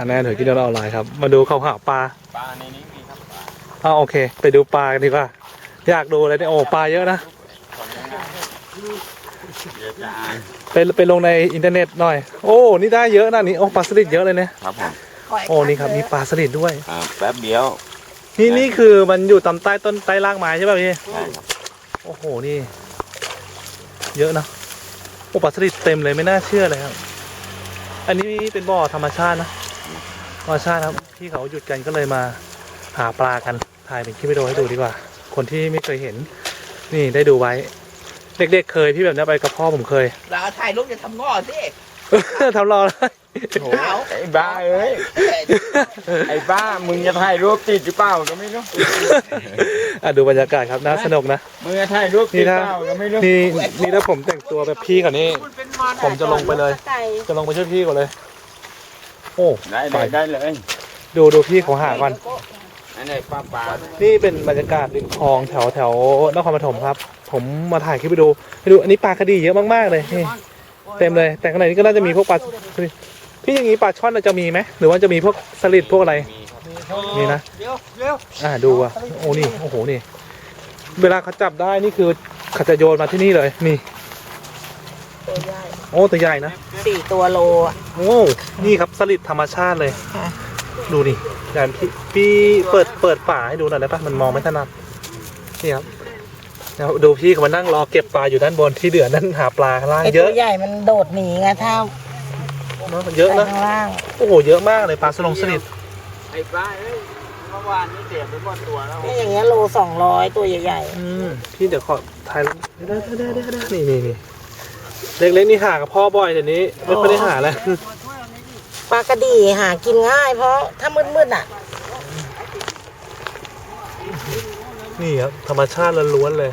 อันแน่ถือกินแล้วออนไลน์ครับ มาดูเขาหาปลา ปลาในนี้มีครับปลาเอาโอเค ไปดูปลากันดีกว่า อยากดูเลยเนี่ยโอ้ปลาเยอะนะของยังไงเดี๋ยวจะอ่านไปไปลงในอินเทอร์เน็ตหน่อย โอ้ นี่ได้เยอะนะนี่ โอ้ปลาสลิดเยอะเลยเนี่ย ครับผมโอ้ นี่ครับ มีปลาสลิดด้วย อ่าแป๊บเดียว นี่นี่คือมันอยู่ตามใต้ต้นใต้รากไม้ใช่ป่ะพี่ใช่ครับ โอ้โห นี่ เยอะนะ โอ้ปลาสลิดเต็มเลยไม่น่าเชื่อเลยครับ อันนี้เป็นบ่อธรรมชาตินะ ธรรมชาติครับที่เขาหยุดกันก็เลยมาหาปลากันถ่ายเป็นคลิปวิดีโอให้ดูดีกว่า คนที่ไม่เคยเห็น นี่ได้ดูไว้ เด็กๆเคยพี่แบบนี้ไปกับพ่อผมเคยเราถ่ายรูปจะทำงอสิทำรอเลยโอ้โหไอ้บ้าเอ้ยไอ้บ้ามึงจะถ่ายรูปติดหรือเปล่าก็ไม่รู้อะดูบรรยากาศครับน่าสนุกนะมึงจะถ่ายรูปติดเปล่าก็ไม่รู้นี่นี่ถ้าผมแต่งตัวแบบพี่ก่อนนี่ผมจะลงไปเลย จะลงไปช่วยพี่ก่อนเลย โอ้ได้ไปได้ได้เลยดูดูพี่เขาหาก่อนอันไหนปลาปลานี่เป็นบรรยากาศริมคลองแถวแถวนครปฐมครับ ผมมาถ่ายคลิปไปดูไปดูอันนี้ปลากระดีเยอะมากๆเลยนี่เต็มเลย แต่ข้างในนี้ก็น่าจะมีพวกปลาพี่อย่างนี้ปลาช่อนน่ะจะมีไหมหรือว่าจะมีพวกสลิดพวกอะไรมีนะเร็วเร็วอ่าดูอะโอ้นี่โอ้โหนี่ เวลาเขาจับได้นี่คือเขาจะโยนมาที่นี่เลยนี่ ตัวใหญ่โอ้ตัวใหญ่นะสี่ตัวโลอะโอ้นี่ครับสลิดธรรมชาติเลย ค่ะดูนี่เดี๋ยวพี่พี่เปิดเปิดฝาให้ดูหน่อยได้ปะมันมองไม่ถนัดนี่ครับเดี๋ยวดูพี่เขามานั่งรอเก็บปลาอยู่ด้านบนที่เดือนั่นหาปลาข้างล่างไอเยตัอะวใหญ่มันโดดหนีไงถ้าเนอะเยอะไปนะข้างล่าง โอ้โหเยอะมากเลยปลาสลงสลิดไอ้บ้าเอ้ยเมื่อวานนี้เสียไปหมดตัวแล้ว นี่อย่างเงี้ยโลสองร้อยตัวใหญ่อืมพี่เดี๋ยวขอถ่ายได้ได้ได้ได้ได้นี่นี่นี่ เล็กๆนี่หากับพ่อบ่อยเดี๋ยวนี้ไม่ค่อยได้หาแล้วๆปลากระดีหากินง่าย เพราะถ้ามืดๆอะ นี่ครับธรรมชาติล้วนๆเลย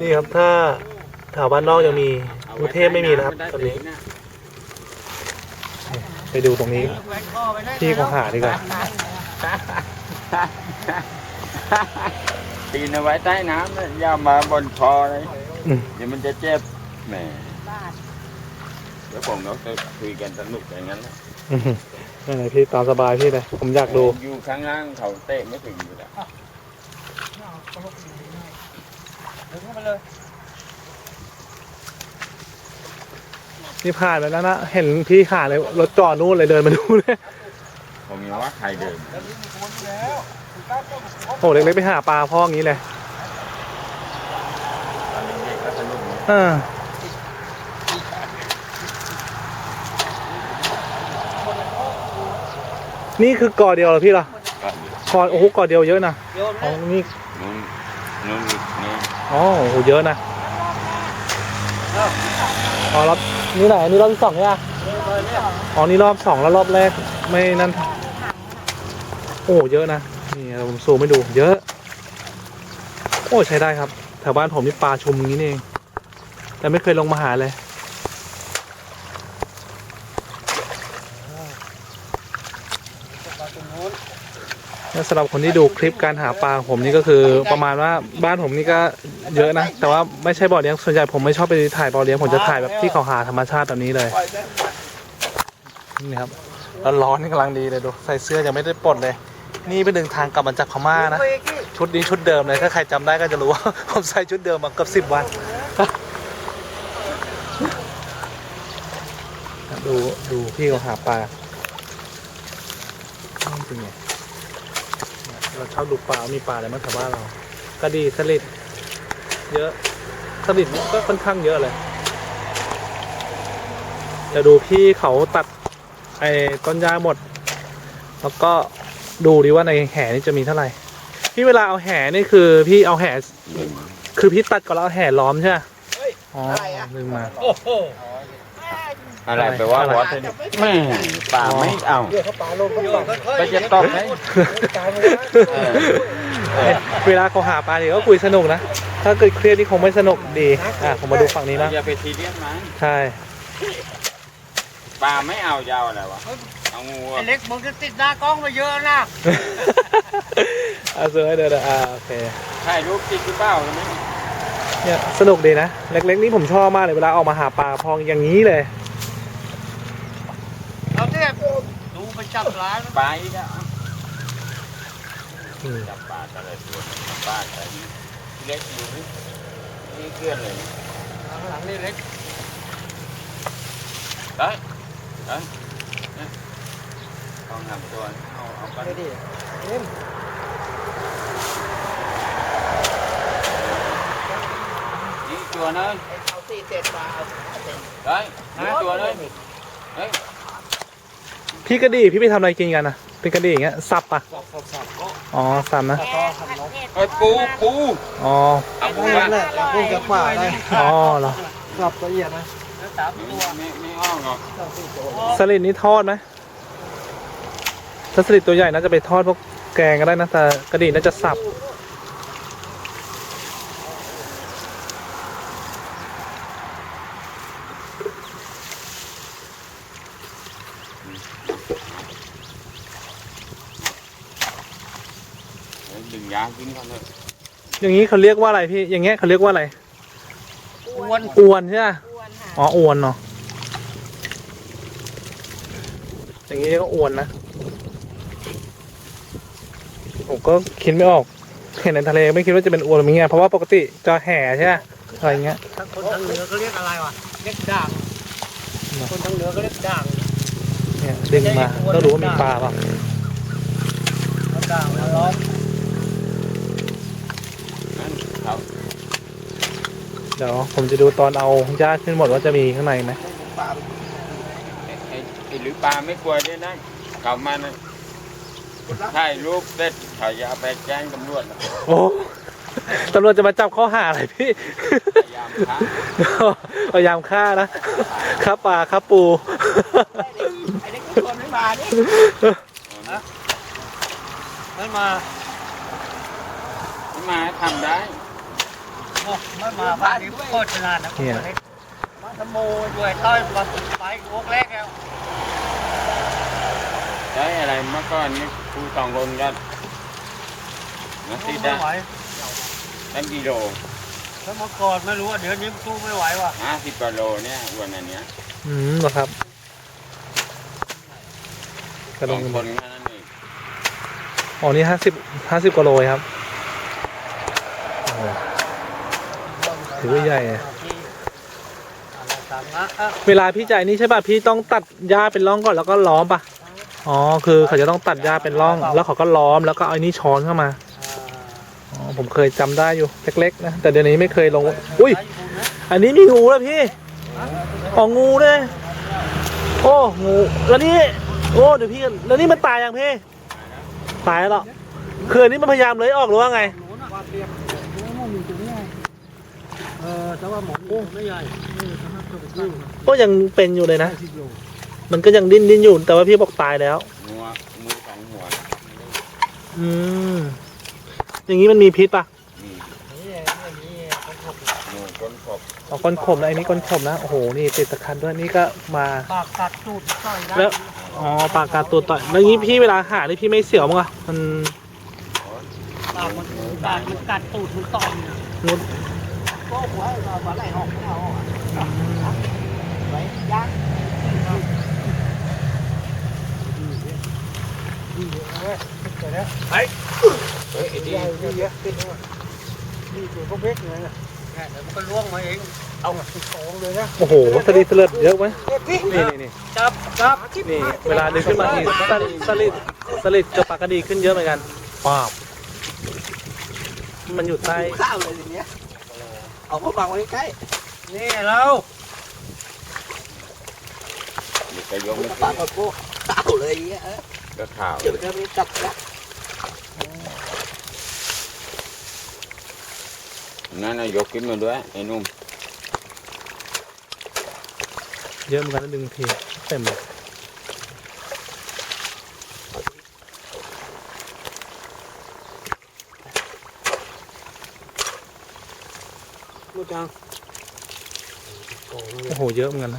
นี่ครับถ้าแถวบ้านนอกยังมีกรุงเทพไม่มีนะครับตอนนี้ ไปดูตรงนี้พี่เขาหาดีกว่า ตีนเอาไว้ใต้น้ำนะอย่ามาบนคอเลยอืม เดี๋ยวมันจะเจ็บแหมแล้วผมก็จะคุยกันสนุกอย่างนั้นนะอื้อหือนั่นแหละพี่ตามสบายพี่เลยผมอยากดูอยู่ข้างล่างเขาเตะไม่ถึงอยู่แล้วนี่ผ่านไปแล้วนะเห็นพี่หาเลยรถจอดนู่นเลยเดินมาดูเลยผมยังว่าใครเดิน โอ้เล็กๆไปหาปลาพ่ออย่างนี้เลยตอนเด็กๆก็สนุกนะอ่านี่คือกอเดียวเหรอพี่เหรอก็อยู่กอโอ้โหกอเดียวเยอะนะอ๋อนี่นู้นนู้นอีกนี่อ๋อโอ้โหเยอะนะอ๋อรอบนี่ไหนอันนี้รอบที่สองเนี่ยอ๋อนี่รอบสองแล้วรอบแรกไม่นั่นโอ้โหเยอะนะ นี่เราผมซูมให้ดูเยอะ โอ้ใช้ได้ครับ แถวบ้านผมนี่ปลาชุมอย่างนี้นี่เอง แต่ไม่เคยลงมาหาเลย และสำหรับคนที่ดูคลิปการหาปลาของผมนี่ก็คือประมาณว่าบ้านผมนี่ก็เยอะนะ แต่ว่าไม่ใช่บ่อเลี้ยงส่วนใหญ่ผมไม่ชอบไปถ่ายบ่อเลี้ยงผมจะถ่ายแบบที่เขาหาธรรมชาติแบบนี้เลยนี่ครับแล้วร้อนนี่กำลังดีเลยดูใส่เสื้อยังไม่ได้ปลดเลย นี่เป็นหนึ่งทางกลับมาจากพม่านะ ชุดนี้ชุดเดิมเลย ถ้าใครจำได้ก็จะรู้ว่า ผมใส่ชุดเดิมมาเกือบสิบวัน ดูดูพี่เขาหาปลานี่เป็นไงเราชอบดูปลา มีปลาอะไรบ้างแถวบ้านเรากระดีสลิดเยอะสลิดก็ค่อนข้างเยอะเลยจะดูพี่เขาตัดไอ้ต้นหญ้าหมด แล้วก็ ดูดิว่าในแห่นี่จะมีเท่าไหร่ พี่เวลาเอาแห่นี่คือพี่เอาแห่คือพี่ตัดก่อนแล้วเอาแห่ล้อมใช่ไหมอ๋อลืมมาอะไรแปลว่าอะไรวอตแม่ป่าไม่เอาไปจะตอบไหม เออ เวลาเขาหาปลาเนี่ยก็คุยสนุกนะ ถ้าเกิดเครียดนี่คงไม่สนุกดี อะผมมาดูฝั่งนี้นะอย่าไปทีเรียสมันใช่ป่าไม่เอายาวอะไรวะ เอางูอะเล็กมึงจะติดหน้ากล้องมาเยอะนะอะเสือเดี๋ยวเดี๋ยวอ่าโอเคถ่ายรูปติดหรือเปล่าก็ไม่นเนี่ยสนุกดีนะเล็กๆนี่ผมชอบมากเลยเวลาออกมาหาปลาพองอย่างนี้เลย เอาเนี่ยดูไปจับร้านปลาอีกอะอืมจับปลาอะไรตัวจับปลาอะไรเล็กอยู่นี่นี่เกลื่อนเลยข้างหลังนี่เล็กได้ได้เนี่ยต้ องทำตัวเอาเอาไปไปดิเอ็มนี่ตัวนึงเอาสี่เศษปลาเอาได้นี่ตัวนึงเฮ้ยพี่กระดีพี่ไปทำอะไรกินกันนะเป็นกระดีอย่างเงี้ยสับอะสับสับสับก็อ๋อสับนะก็ทำนกเฮ้ปูปูอ๋อเอาปูนั่มานแหละเราพูกับป่าได้อ๋อเหรอสับละเอียดนะสามตัวไม่ไม่อ้องหรอสลิดนี่ทอดไหม ถ้าสลิดตัวใหญ่น่าจะไปทอดพวกแกงก็ได้นะแต่กระดีน่าจะสับเฮ้ยดึงยากินก่อนเลยอย่างนี้เขาเรียกว่าอะไรพี่ อย่างเงี้ยเขาเรียกว่าอะไร อ้วนอวนใช่ไหมอ๋ออวนเนาะ อย่างนี้เรียกว่าอวนนะ ผมก็คิดไม่ออก เห็นในทะเลไม่คิดว่าจะเป็นอวนแบบนี้ไงเพราะว่าปกติจะแห่ใช่ไหมอะไรเงี้ยทั้งคนทั้งเหนือก็เรียกอะไรวะเรียกด่างคนทั้งเหนือก็เรียกด่างเนี่ยดึงมาก็รู้ว่ามีปลาเปล่ะเอาด่างมาล้อมนั่นเขาเดี๋ยวผมจะดูตอนเอาหญ้าขึ้นหมดว่าจะมีข้างในไหมไอ้ไอ้ไอ้หรือปลาไม่กลัวด้วยนะกลับมานะถ่ายรูปเด็ด เขาจะเอาไปแจ้งตำรวจนะโอ้ตำรวจจะมาจับข้อหาอะไรพี่ พยายามค้าพยายามฆ่านะฆ่าปลาฆ่าปู ไอ้เด็กทุกคนไม่มานี่ไม่มาไม่มาทำได้โอ้ไม่มาบ้านนี้โคตรนานนะเนี่ย มาทำโมด้วยต้อยมาไปวกแรกแล้วใช้อะไรเมื่อก่อนนี่ครูสองคนกั นนะติดไม่ได้ไหวตั้งกิโลถ้าเมื่อก่อนไม่รู้ว่าเดี๋ยวนี้สู้ไม่ไหวว่ะห้าสิบกิโลเนี่ยวันอันเนี้ยอืมเหรอครับกระสดองงกันหคมนดแค่นั้นเองอ๋อนี่ห้าสิบห้าสิบกว่าโลเองครับโอ้โห ถือว่าใหญ่อะสั่งนะอะเวลาพี่จ่ายนี่ใช่ป่ะพี่ต้องตัดหญ้าเป็นร่องก่อนแล้วก็ล้อมป่ะอ๋อคือเขาจะต้องตัดหญ้าเป็นร่อง แล้วเขาก็ล้อมแล้วก็เอาไอ้นี่ช้อนเข้ามาอ๋อ ผมเคยจำได้อยู่เล็กๆนะแต่เดี๋ยวนี้ไม่เคยลง อุ้ย อันนี้มีงูแล้วพี่อ๋องูด้วยโอ้งูแล้วนี่โอ้เดี๋ยวพี่แล้วนี่มันตายยังพี่ตายแล้วเหรอคืออันนี้มันพยายามเลยออกหรือว่าไงเออแต่ว่าหมอไม่ใหญ่ก็ยังเป็นอยู่เลยนะ มันก็ยังดิ้นดิ้นอยู่แต่ว่าพี่บอกตายแล้วงัวมือสองหัวอืม อย่างนี้มันมีพิษปะก้นขบอ๋อก้นขมนะไอ้นี่ก้นขมนะ โอ้โห นี่ติดตะคันด้วย นี่ก็มา ปากกัดตูดต่อยได้แล้ว อ๋อ ปากกาตัวต่อย แล้วนี้พี่เวลาหานี่พี่ไม่เสียวมั้งอะมันปากมันปากมันกัดตูดมันต่อยงูก็หัวหัวไหลออกไม่เอาอะไว้ย่างเฮ้ย เฮ้ยไอ้ดีนี่เยอะขึ้นด้วยนี่ตัวก็เบ็กเลยนะเดี๋ยวมันก็ล่วงมาเองเอาของเลยนะโอ้โหสลิดเสลิดเยอะไหมเก็บพี่นี่นี่นี่จับจับนี่เวลาดึงขึ้นมาทีสลิดสลิดสลิดกับปากกระดีขึ้นเยอะเหมือนกันป้าบมันอยู่ใต้ข้าวเลยทีเนี้ยเอาเข้าบังไว้ใกล้นี่เราเดี๋ยวจะยกไม่ปาขึ้กนกับกูข้าวเลยเงี้ยก็ข่าวเดี๋ยวจะมีจับ ละนั่นน่ะยกขึ้นมาด้วยไอ้หนุ่มเยอะเหมือนกันน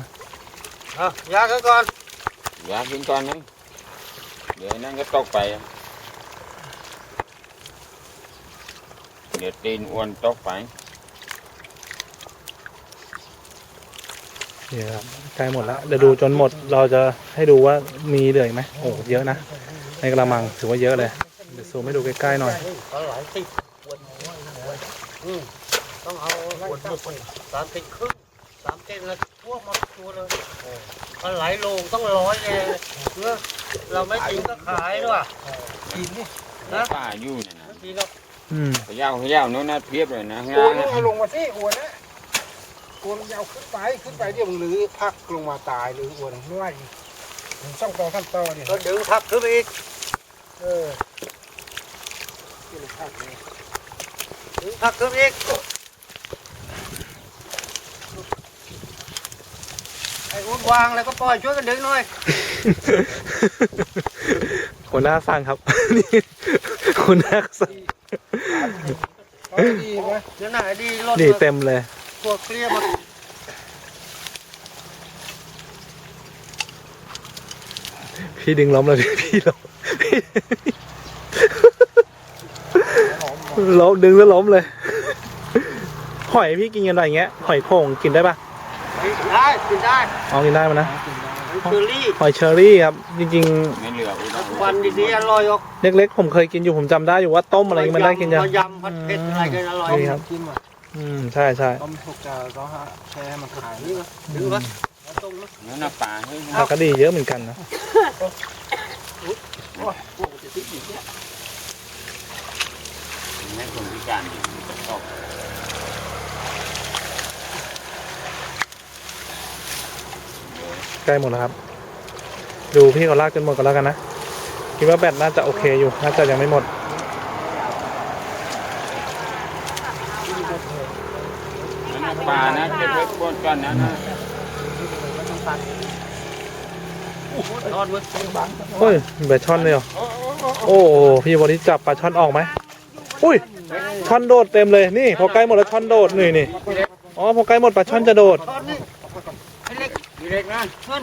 ะดึงทีเต็มเลยมูจังโอ้โหเยอะเหมือนกันนะอะยากันก่อนยากินก่อนนึงเดี๋ยวไอ้นั่นก็ตกไปอะเดี๋ยวตีนอ้วนตกไปนี่ครับใกล้หมดแล้วเดี๋ยวดูจนหมดเราจะให้ดูว่ามีเหลืออีกไหมโอ้เยอะนะในกระมังถือว่าเยอะเลยเดี๋ยวซูมให้ดูใกล้ๆหน่อย ปลาไหลติดขวดอืมต้องเอาขวดหมึกสามสิบครึ่งสามเซนแล้วทั่วหมดตัวเลยปลาไหลโลงต้องร้อยเลยเมื่อเราไม่กินก็ขายด้วยกินนี่ป้าอยู่เนี่ยนะดีเนาะ อืมพะเยาวพะเยาวโน้นนะเทียบเลยนะโอ้ยนเอาลงมาสิอวนนะอวนยาวขึ้นไปขึ้นไปเดี๋ยวมันหรือพักลงมาตายหรืออวนไม่ไหวมันต้องต่อขั้นตอเนี่ยก็ดึงทับขึ้นไปอีกเออที่มันพักเนี่ยดึงทับขึ้นไปอีกไอ้อ้วนวางแล้วก็ปล่อยช่วยกันดึงหน่อยหัวหน้าสั่งครับนี่หัวหน้าสั่ง เอาดีไหมเดี๋ยวไหนดีรถนี่เต็มเลยพวกเคลียร์หมดพี่ดึงล้มเลยพี่ล้มพี่ล้มดึงแล้วล้มเลย หอยพี่กินกันหน่อยอย่างเงี้ย หอยโข่งกินได้ปะได้กินได้เอากินได้มั้ยนะ เชอรี่หอยเชอรี่ครับ จริงไม่เหลืออุดมวันดีๆอร่อยออกๆ เล็กๆ ผมเคยกินอยู่ผมจำได้อยู่ว่าต้มอะไรอย่างงี้มันได้กินยังยำผัดเผ็ดอะไรกันอร่อยนี่ครับจิ้มอะอืมใช่ใช่ต้มสุกจะก็ฮะแช่มันขายนี่มาดึงมาเอาตรงนะนั่นน่ะป่าให้ปลากระดีเยอะเหมือนกันนะให้คนพิการอยู่ตก ใกล้หมดแล้วครับ ดูพี่เขาลากจนหมดกันแล้วกันนะ คิดว่าแบตน่าจะโอเคอยู่ น่าจะยังไม่หมดนั่นน่ะป่านะเก็บไว้บนกันนะนะทอดมือเฮ้ยมีปลาช่อนเลยเหรอ โอ้โหพี่วันนี้จับปลาช่อนออกไหมอุ้ย ช่อนโดดเต็มเลย นี่ พอใกล้หมดแล้วช่อนโดดนี่นี่ อ๋อ พอใกล้หมดปลาช่อนจะโดดทอดนี่ให้ เล็กมีเล็กนะขึ้น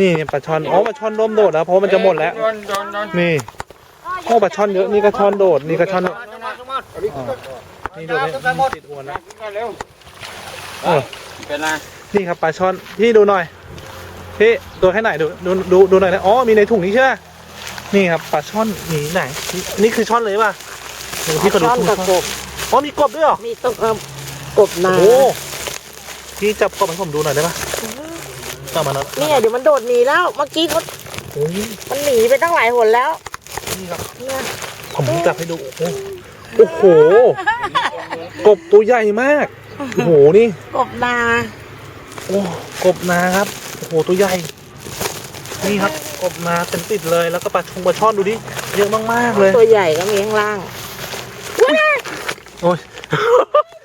นี่ปลาช่อนอ๋อปลาช่อนร่วมโดดแล้วเพราะมันจะหมดแล้ว โดนโดนโดนนี่โอ้ปลาช่อนเยอะนี่ก็ช่อนโดดนี่ก็ช่อนมาจังหวะจังหวะนี่โดดไม่ติดอวนแล้วก็เร็วเออเป็นไรนี่ครับปลาช่อนพี่ดูหน่อยพี่ดูให้หน่อยดูดูดูดูหน่อยนะอ๋อมีในถุงนี้ใช่ไหมนี่ครับปลาช่อนนี่ไหนนี่คือช่อนเลยป่ะเดี๋ยวพี่ขอดูช่อนถุงกับกบอ๋อมีกบด้วยเหรอมีต้มเอากบนาโอ้พี่จับกบให้ผมดูหน่อยได้ปะ จับมาแล้วเนี่ยเดี๋ยวมันโดดหนีแล้วเมื่อกี้เขาโอ้ยมันหนีไปตั้งหลายหนแล้วนี่ครับเนี่ยผมจับให้ดูโอ้โหโอ้โหกบตัวใหญ่มากโอ้โหนี่กบนาโอ้กบนาครับโอ้โหตัวใหญ่ นี่ครับกบนาเต็มติดเลยแล้วก็ปลาชงปลาช่อนดูดิเยอะมากๆเลย ตัวใหญ่ก็มีข้างล่างโอ้ย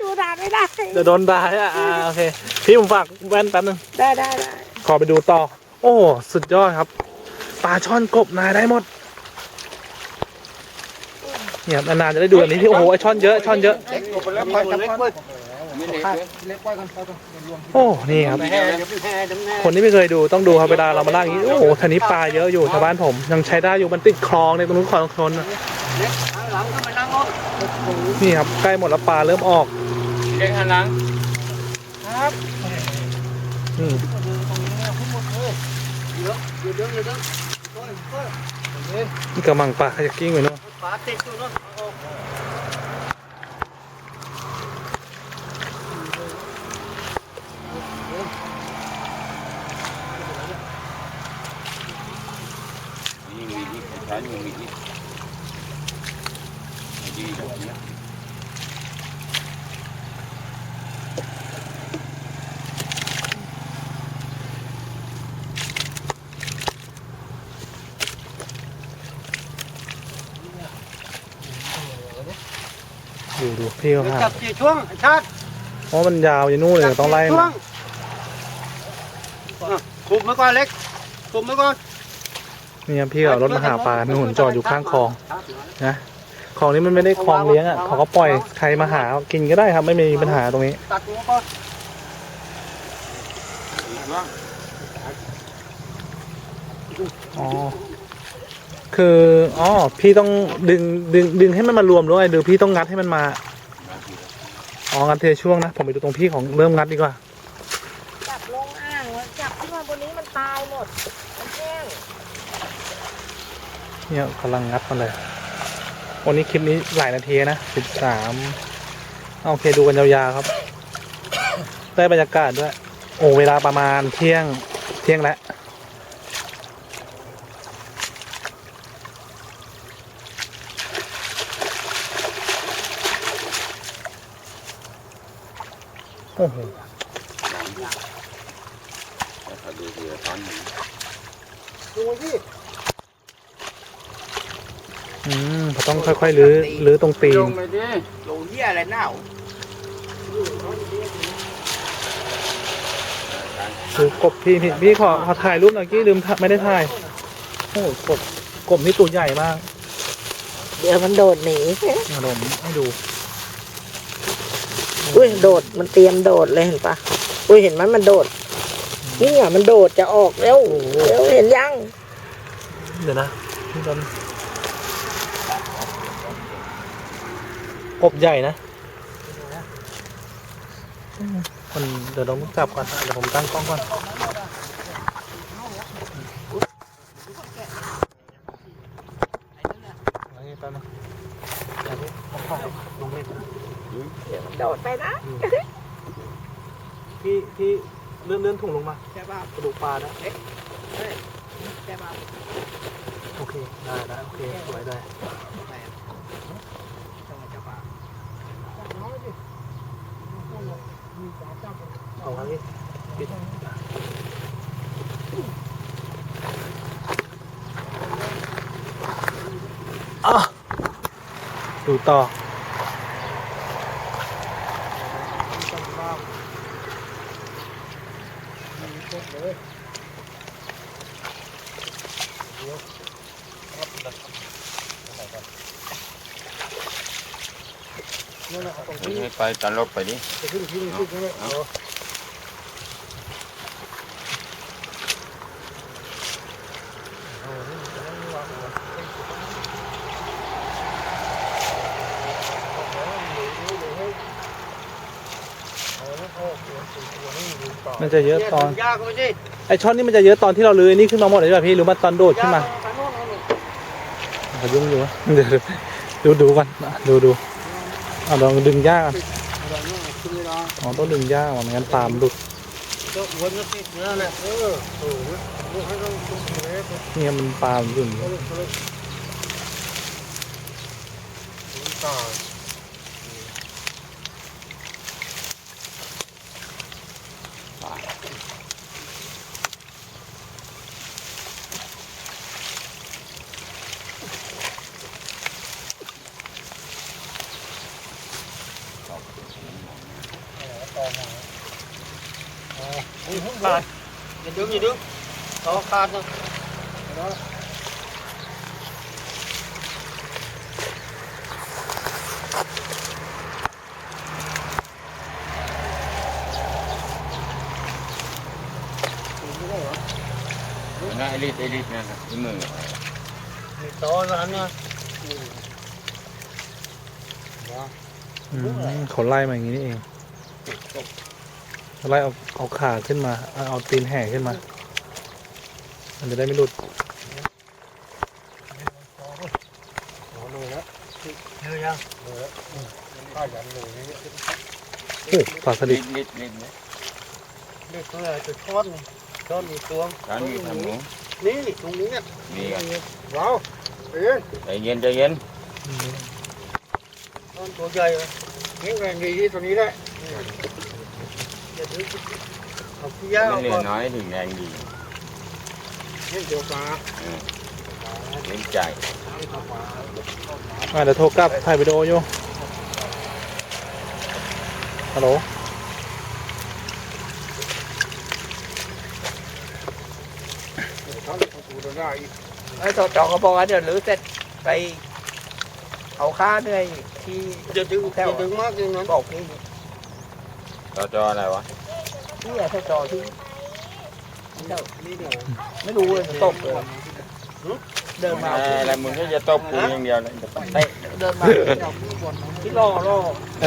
ดูดานไม่ได้เดี๋ยวโดนด่าอะอ่าโอเคพี่ผมฝากแว่นแป๊บนึงได้ได้ได้ ขอไปดูต่อ โอ้ สุดยอดครับปลาช่อนกบนาได้หมด เนี่ยนานๆจะได้ดูแบบนี้ที่โอ้โหไอช่อนเยอะช่อนเยอะ เล็กกว่าไปแล้วไปจับเล็กก่อนเว้ยไม่เล็กขาดเลยเล็กกว่ากันไปก่อนเดี๋ยวรวมโอ้ นี่ครับแห่เดี๋ยวเป็นแห่เดี๋ยวแห่คนที่ไม่เคยดูต้องดูครับเวลาเรามาล่าอย่างนี้ โอ้โหทีนี้ปลาเยอะอยู่ชาวบ้านผม ยังใช้ได้อยู่มันติดคลองในตรงนู้นคลองชนเล็กหันหลังก็ไปนั่งรถนี่ครับใกล้หมดแล้วปลาเริ่มออกเล็กหันหลังอืมเดี๋ยวเดี๋ยวเดี๋ยวเดี๋ยวเดี๋ยวโอ้ยโอ้ยนี่กระมังปลาขยักกิ้งอยู่เนาะฝาติดอยู่เนาะเอาออกนี่มีนี่ใช้อยู่มีนี่ดีแบบนี้ ดูดูพี่เขาเดี๋ยวหาจับสี่ช่วงไอ้ชาติเพราะมันยาวอยู่นู่นเลยต้องไล่จับสี่ช่วมางอะคุมไว้ก่อนเล็กคุมไว้ก่อนนี่ครับพี่เอารถมาหาปลาหนุนจอดอยู่ข้างคลองนะคลองนี้มันไม่ได้คลองเลี้ยงอะเขาก็ปล่อยใครมาหากินก็ได้ครับไม่มีปัญหาตรงนี้ ตัดหัวก่อนว่างอ๋อ คือ อ๋อ พี่ต้องดึง ดึง ดึงให้มันมารวมด้วยหรือพี่ต้องงัดให้มันมา อ๋องัดเทช่วงนะ ผมไปดูตรงพี่ของเริ่มงัดดีกว่าลงอ่างแล้วจับขึ้นมาบนนี้มันตายหมดมันแห้งเนี่ยกำลังงัดมันเลย วันนี้คลิปนี้หลายนาทีนะสิบสามโอเคดูกันยาวๆครับ ได้บรรยากาศด้วย โอ้เวลาประมาณเที่ยงเที่ยงแล้ว โอ้โหแล้วเขาดูเรือตอนนี้ดูที่อืมเขาต้องค่อยๆลื้อลื้อตรงตีลนงไปดิโลเหี้ยอะไรเน่าคือกบพี่พี่พี่ขอขอถ่ายรูปหน่อยกี้ลืมถ่ายไม่ได้ถ่ายโอ้โหกบกบนี่ตัวใหญ่มาก เดี๋ยวมันโดดหนีมาดมให้ดู อุ้ยโดดมันเตรียมโดดเลยเห็นปะอุ้ยเห็นไหมมันโดดนี่อะมันโดดจะออกแล้วเร็วเห็นยังเดี๋ยวนะพี่ดนกบใหญ่นะอืมมันเดี๋ยวต้องจับก่อนเดี๋ยวผมตั้งกล้องก่อนเอานี่แป๊บนึงเอานี่ผมถ่ายลงเล่น เดี๋ยวมันโดดไปนะพี่พี่เลื่อนเลื่อนถุงลงมาแค่บ้ากระดูกปลานะแค่บ้าโอเคได้ได้โอเคสวยได้เอาครับพี่ปิดอะดูต่อ ไปตลบไปดิขึ้นที่นี่ขึ้นเออมันจะเยอะตอนไอช้อนนี่มันจะเยอะตอนที่เราลื้อนี่ขึ้นมาหมดเลยป่ะพี่หรือว่าตอนโดดขึ้นมาขยุ่งอยู่วะเดี๋ยวดูดูกันดูดู อะลองดึงยากก่ะอ๋อต้องดึงยากว่ะไม่งั้นตามนหลุดก็วนก็ติดเนื้อแหละเออโอ้โหลูกให้ ต้องตุ้มเลยเนี่ยมันปลามนหลุดเขาเลยเขาเลยตายขาดอย่าดึงอย่าดึงต่อขาดนะนะไอริสไอริสนะไอมือมีต่อร้านเนี่ยอืมเขาไล่มาอย่างนี้นี่เอง เขาไล่เอาเอาขาขึ้นมาเอาเอาตีนแห่ขึ้นมา มันจะได้ไม่หลุดอ๋อเลยแล้วเยอะยังข้ายันเลยนี่โอ้ปลาสลิลิดดลิดลิดนะเด็กตัวใหญ่จะช้อนนี่ช้อนมีตัวร้านมีทำหมูนี่ตรงนี้เนี่ยมีกันเราเอ็นใจเย็นใจเย็นช้อนตัวใหญ่เลยนี่แรงดีที่ตัวนี้แห ละอย่าดึงเอาขี้ยาไม่เอาเหลืก่ออนน้อยถึงแรงดีนี่เดียวปลาเออเล่นใจอะเดี๋ยวโทรกลับถ่ายวิดีโออยู่ฮัลโหลเขาเขาถูกได้อีกไอ้ต่อต่อก็บอกว่าเดี๋ยวรื้อเสร็จไปเอาค่าเหนื่อยที่อย่าดึงอย่าดึงมากอย่างนั้นบอกพี่จอจออะไรวะ ที่อะถ้าจอที่เดี๋ยวนี่เดี๋ยวไม่รู้เลยตกเลยเดินมาอะไรมึงก็จะตบกูอย่างเดียวเลยเตะเดินมาที่รอรอเ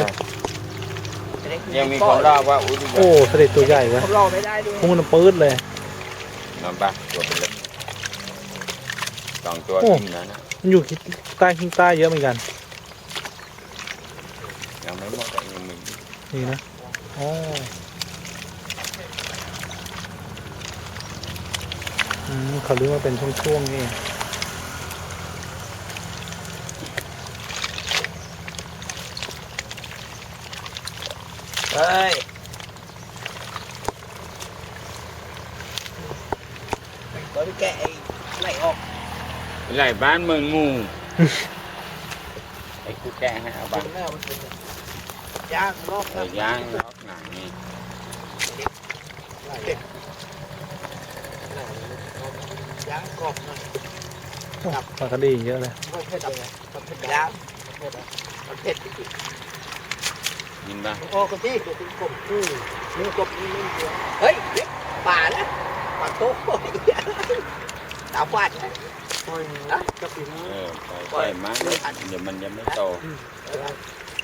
ได้กินยังมีคนเล่าว่าอุ้ยโอ้สลิดตัวใหญ่เว้ยผมรอไม่ได้ด้วยพุ่งมันปื๊ดเลยนอนปะตัวเป็นเล็กสองตัวโอ้กินแล้วนะมันอยู่ใต้ข้างใต้เยอะเหมือนกันยังไม่หมดแต่ยังมีนี่นะอ๋ออืม เขาเรียกว่าเป็นช่วงๆนี่เฮ้ยตอนแกไอ้ไล่ออกไหลบ้านเมืองงูไอ้กูแกให้เอาบ้านย่างนอกย่างลอกหนังนี่ ย่างกรอบนะโอ้ปลากระดีเยอะเลยมันเผ็ดอะไรมันเผ็ดย่างมันเผ็ดจริงกินปะโอ้กะทิกะทิกบอืมนี่กบนี่นี่เดียวเฮ้ยนี่ป่านะป่าโต๊ะตาฟาดนะนะกะปิเออปล่อยปล่อยมันเดี๋ยวมันยังไม่โต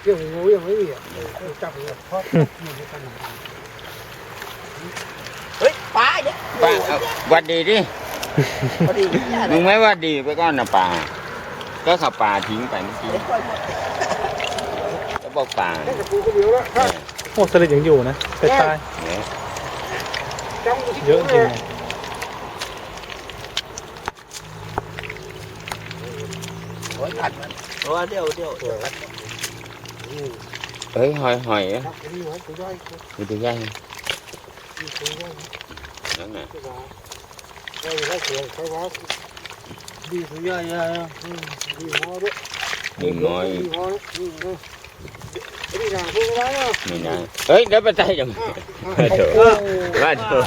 เรื่องงูยังไม่มีอะจับเลยเพราะอยู่ในกันเฮ้ยปลาเนี่ยป้าเอาหวัดดีดิ พอดีเนี่ยมึงไม่หวัดดีไปก่อนนะป่า ก็ขับป่าทิ้งไปเมื่อกี้ก็บอกป่าแค่กระปูก็เดียวแล้วเออโอ้สลิดยังอยู่นะใต้ใต้เนี่ยจังที่เยอะจริงเลยโอ้ยกัดมันโอ้เดี๋ยวเดี๋ยวเดี๋ยวกัดเฮ้ยหอยหอยอะครับนี่ไว้ตัวย่อยมีตัวใหญ่ตัวย่อยนั่นน่ะตัวย่อยได้เสียใช้ว่าดีตัวย่อยอะดีหัวด้วยมีน้อยดีหัวนี่นี่นี่นะพูดอะไรอะมีนะเฮ้ยเดี๋ยวไปใจจัง มาเถอะมาเถอะ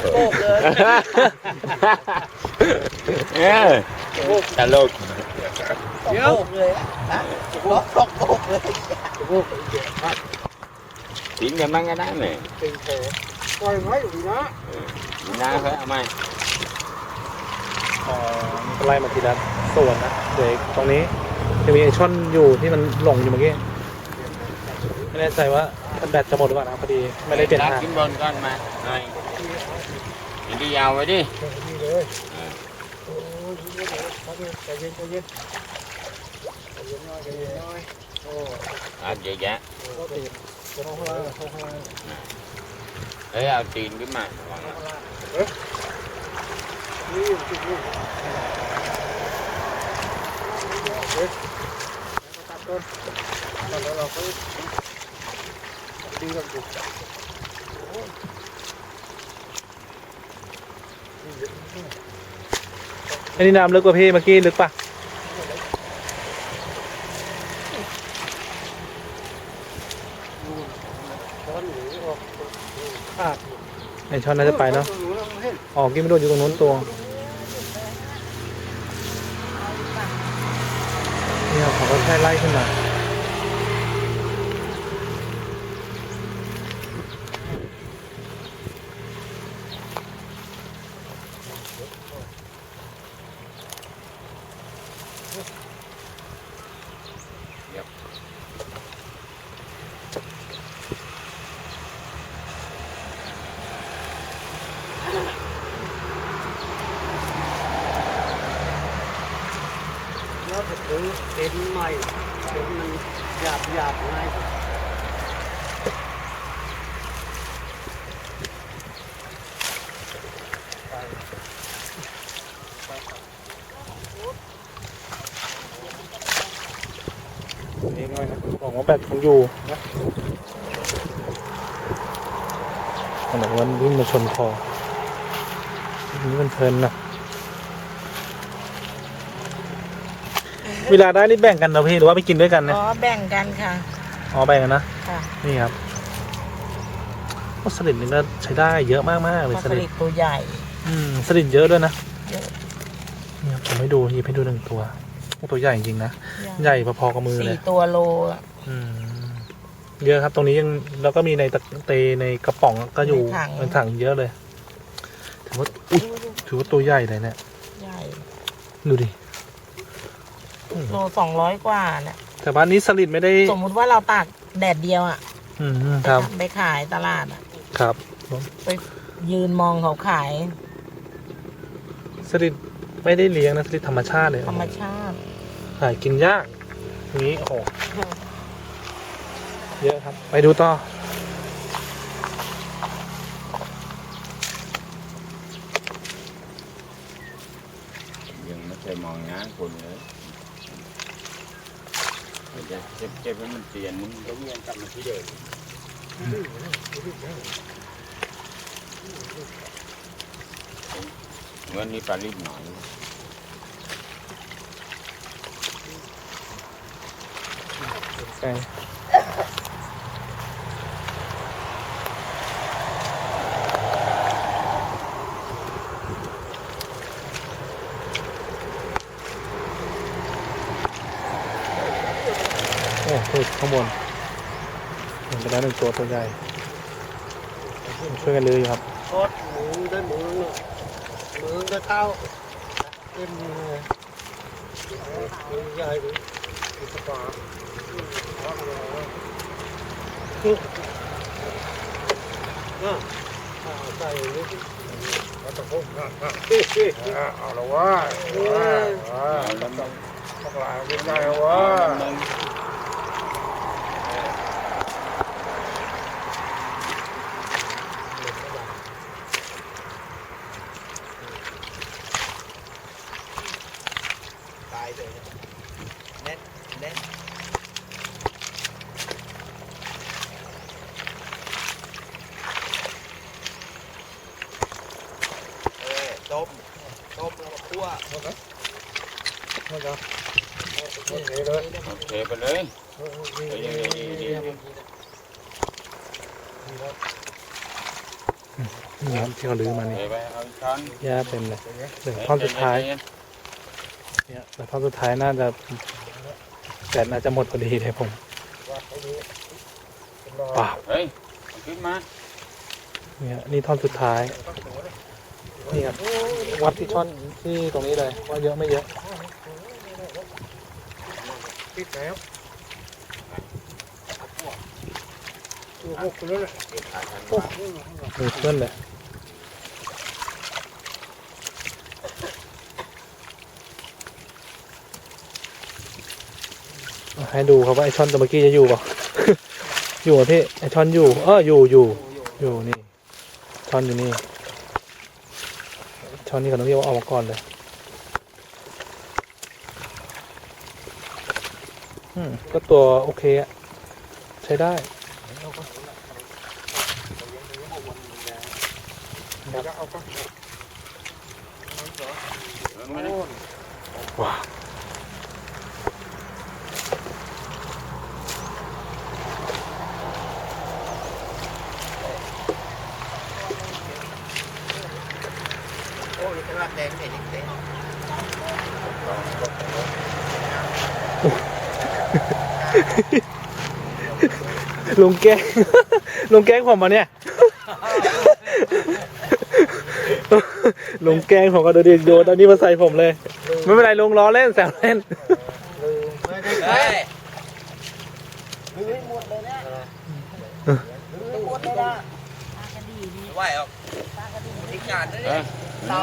เออตลกเดี๋ยวเลยนะล็อกล็อ ได้ไหมเป็นแผลปล่อยไว้อยู่นะมีน้าเขาเอาไหมอ๋อมันไล่มาทีละส่วนนะเดี๋ยวตรงนี้จะมีไอช่อนอยู่ที่มันหลงอยู่เมื่อกี้ไม่แน่ใจว่าแบตจะหมดหรือเปล่านะพอดีไม่ได้เปลี่ยนรักทางกินบอลก่อนมาหน่อยกินดียาวไว้ดินี่เลยโอ้ยใจเย็นใจเย็นใจเย็นน้อยใจเย็นน้อยโอ้อะเยอะแยะก็ติดจะต้องล่างต้องล่างเฮ้ยเอาตีนขึ้นมาระวังนะนี่ติดนี่เฮ้ย ตัดต้นแล้วเราก็ดีกันดูอันนี้น้ำลึกกว่าพี่เมื่อกี้ลึกปะไอช่อนน่าจะไปแล้วออกกินไม่โดนอยู่ตรงนู้นตัว เนี่ยเขาก็แค่ไล่ขึ้นมา แล้วไปถึง เต็นใหม่เต็นมันหยาบหยาบไงเองหน่อยนะบอกว่าแบตคงอยู่นะขนาดวันวิ่งมาชนคอนี่มันเพลินนะ เวลาได้นี่แบ่งกันนะพี่หรือว่าไปกินด้วยกันนะอ๋อแบ่งกันค่ะอ๋อแบ่งกันนะค่ะนี่ครับก็สลิดนี่ก็ใช้ได้เยอะมากมากๆปเลยลาสสลิลิดดตัวใหญ่อืมสลิดเยอะด้วยนะเยอะนี่ครับผมให้ดูหยิบให้ดูหนึ่งตัวโอ้ตัวใหญ่จริงๆนะใหญ่พอๆกับมือเลสี่ยตัวโลอะอืมเยอะครับตรงนี้ยังแล้วก็มีในตะเตในกระป๋องก็อยู่ในถังเยอะเลยถือว่าอุ้ยถือว่าตัวใหญ่เลยเนี่ย ใหญ่ดูดิ โลสองร้อยกว่าเนี่ยแต่บ้านนี้สลิดไม่ได้สมมุติว่าเราตากแดดเดียวอะอืมครับไปขายตลาดอะ ครับไปยืนมองเขาขายสลิดไม่ได้เลี้ยงนะสลิดธรรมชาติเลยธรรมชาติหากินยากอย่างนี้โอ้โหเยอะครับ ไปดูต่อยังไม่เคยมองหน้าคนเลย เดี๋ยวเก็บให้มันเปลี่ยนมันก็เวียนกลับมาที่เดิมเงินนี้ปลาลิบหน่อยไก่ ข้างบนเห็นไปแล้วหนึ่งตัวตัวใหญ่ ช่วยกันเลยครับโคตรมือด้วยมือเนี่ยมือด้วยเท้าเต็มเลยมือใหญ่เลยมือสปาอะอ่าใส่นิดเอาละวะว่าว่าเอาแล้วมันพวกเราไม่ได้วะ มัน ตายเลยเน็ตเน็ตเออต้มต้มแล้วก็คั่ว โอเคเลย โอเคไปเลยไปเลยดีดีดี นี่ครับที่เขาลื้อมา โอ นี่ เคไปเอาช้อน หญ้า เต็มเลยเหลือท่อนสุดท้ายเนี่ยแต่ท่อนสุดท้ายน่าจะแบตน่าจะหมดพอดีเลยผมป่าบเฮ้ยเอาขึ้นมาเนี่ยนี่ท่อนสุดท้ายนี่ครับวัดที่ช่อนที่ตรงนี้เลยว่าเยอะไม่เยอะปิดแล้วตัวหกไปแล้วแหละมีเพื่อนเลย ให้ดูครับว่าไอช่อนตะเมื่อกี้จะอยู่เปล่าอยู่อะพี่ไอช่อนอยู่ เอออยู่อยู่อยู่นี่ช่อนอยู่นี่ช่อนนี่เขาต้องเรียกว่าออามาก่อนเลยอืมก็ตัวโอเคอะใช้ได้ เอาก็ เอามาเลย ว้าว โอ้ยขนาดแดงเห็นยังเต็ม ลุงแกล้งลุงแกล้งผมมาเนี่ยลุงแกล้งผมก็เดี๋ยวโยนอันนี้มาใส่ผมเลย ไม่เป็นไรลุงล้อเล่นแซวเล่นลืมไม่ได้เฮ้ยลื้อหมดเลยนะเออลื้อหมดเลยนะปลากระดีนี่ไหวออกปลากระดีทิ้งงานด้วยเอ้ยเตา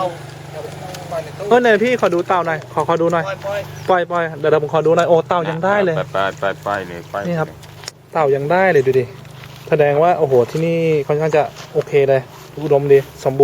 เออไหนพี่ขอดูเต่าหน่อยขอขอดูหน่อยปล่อยปล่อยปล่อยปล่อยเดี๋ยวเดี๋ยวผมขอดูหน่อยโอ้เต่ายังได้เลยไปไปไปไปเลยไปนี่ครับ เต่ายังได้เลยดูดิ แสดงว่าโอ้โหที่นี่ค่อนข้างจะโอเคเลย อุดมดี สมบูรณ์